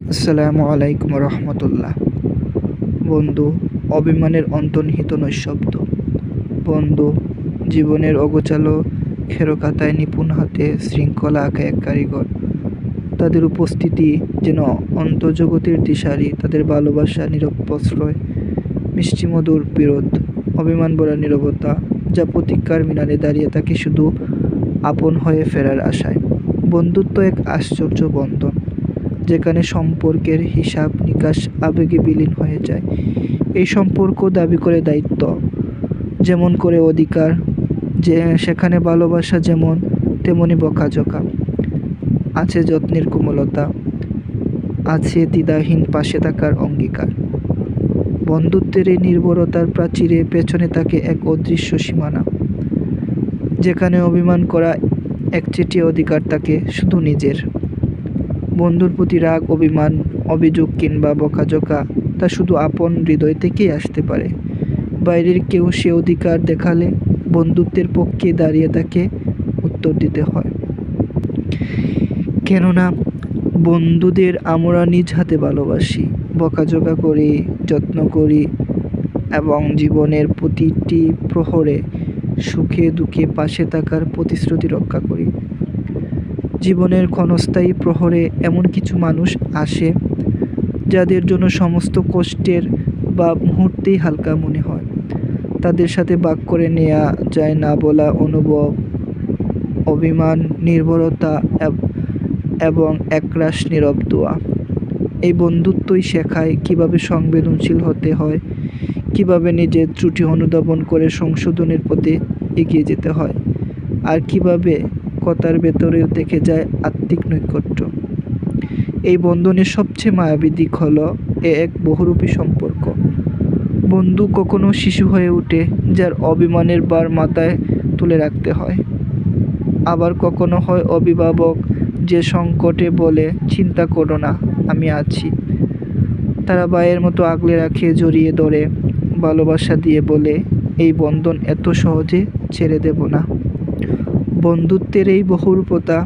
আসসালামু আলাইকুম রহমতুল্লাহ। বন্ধু, অভিমানের অন্তর্নিহিত নৈশব্দ। বন্ধু, জীবনের অগোচালো খেরোকাতায় নিপুণ হাতে শৃঙ্খলা আঁকা এক কারিগর। তাদের উপস্থিতি যেন অন্তর্জগতের দিশারি, তাদের ভালোবাসা নিরপশ্রয় মিষ্টিমধুর বিরোধ, অভিমান বলা নীরবতা যা প্রতিজ্ঞার মিনারে দাঁড়িয়ে থাকে শুধু আপন হয়ে ফেরার আশায়। বন্ধুত্ব এক আশ্চর্য বন্ধন। যেখানে সম্পর্কের হিসাব নিকাশ আবেগে বিলীন হয়ে যায়। এই সম্পর্ক দাবি করে দায়িত্ব, যেমন করে অধিকার, যে সেখানে ভালোবাসা যেমন, তেমনি বকাঝকা। আছে যত্নের কোমলতা, আছে দ্বিধাহীন পাশে থাকার অঙ্গীকার। বন্ধুত্বের এই নির্ভরতার প্রাচীরে পেছনে থাকে এক অদৃশ্য সীমানা, যেখানে অভিমান করা একচেটিয়া অধিকার থাকে শুধু নিজের। বন্ধুর প্রতি রাগ, অভিমান, অভিযোগ কিংবা বকাঝকা, তা শুধু আপন হৃদয় থেকেই আসতে পারে। বাইরের কেউ সে অধিকার দেখালে বন্ধুত্বের পক্ষে দাঁড়িয়ে তাকে উত্তর দিতে হয়। কেননা, বন্ধুদের আমরা নিজ হাতে ভালোবাসি। বকাঝোকা করি, যত্ন করি এবং জীবনের প্রতিটি প্রহরে সুখে দুঃখে পাশে থাকার প্রতিশ্রুতি রক্ষা করি। জীবনের ক্ষণস্থায়ী প্রহরে এমন কিছু মানুষ আসে, যাদের জন্য সমস্ত কষ্টের বা মুহূর্তেই হালকা মনে হয়। তাদের সাথে বাক করে নেওয়া যায় না বলা অনুভব, অভিমান, নির্ভরতা এবং একরাশ নীরব দোয়া। এই বন্ধুত্বই শেখায় কীভাবে সংবেদনশীল হতে হয়, কীভাবে নিজের ত্রুটি অনুধাবন করে সংশোধনের পথে এগিয়ে যেতে হয়, আর কীভাবে কথার ভেতরেও দেখে যায় আত্মিক নৈকট্য। এই বন্ধনের সবচেয়ে মায়াবী দিক হলো এ এক বহুরূপী সম্পর্ক। বন্ধু কখনো শিশু হয়ে ওঠে যার অভিমানের বার মাথায় তুলে রাখতে হয়। আবার কখনো হয় অভিভাবক যে সংকটে বলে, চিন্তা করো না, আমি আছি। তারা বায়ের মতো আগলে রাখে, জড়িয়ে ধরে, ভালোবাসা দিয়ে বলে, এই বন্ধন এত সহজে ছেড়ে দেব না। বন্ধুত্বের এই বহুরূপতা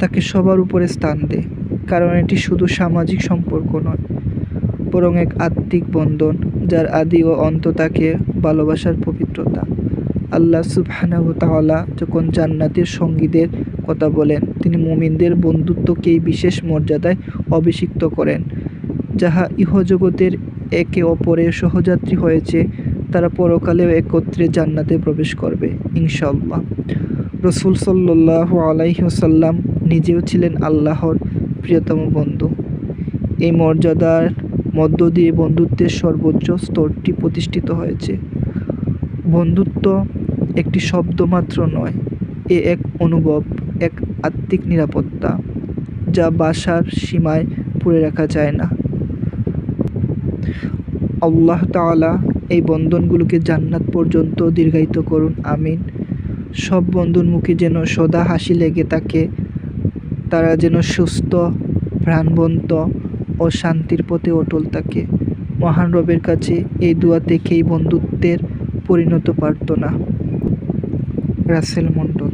তাকে সবার উপরে স্থান দেয়, কারণ এটি শুধু সামাজিক সম্পর্ক নয়, বরং এক আত্মিক বন্ধন যার আদি ও অন্ত তাকে ভালোবাসার পবিত্রতা। আল্লাহ সুবহানাহু তাআলা যখন জান্নাতের সঙ্গীদের কথা বলেন, তিনি মুমিনদের বন্ধুত্বকেই বিশেষ মর্যাদায় অভিষিক্ত করেন, যাহা ইহজগতের একে অপরের সহযাত্রী হয়েছে, তারা পরকালেও একত্রে জান্নাতে প্রবেশ করবে ইনশাল্লাহ রসুল সাল্লাহ আলাইসাল্লাম নিজেও ছিলেন আল্লাহর প্রিয়তম বন্ধু। এই মর্যাদার মধ্য দিয়ে বন্ধুত্বের সর্বোচ্চ স্তরটি প্রতিষ্ঠিত হয়েছে। বন্ধুত্ব একটি শব্দ মাত্র নয়, এ এক অনুভব, এক আত্মিক নিরাপত্তা, যা বাসার সীমায় পুরে রাখা যায় না। আল্লাহ তাআলা এই বন্ধনগুলোকে জান্নাত পর্যন্ত দীর্ঘায়িত করুন, আমিন। সব বন্ধুর মুখে যেন সদা হাসি লেগে থাকে। তারা যেন সুস্থ প্রাণবন্ত ও শান্তির পথে অটল থাকে। মহান রবের কাছে এই দোয়া থেকেই বন্ধুত্বের পরিণত প্রার্থনা। রাসেল মণ্ডল।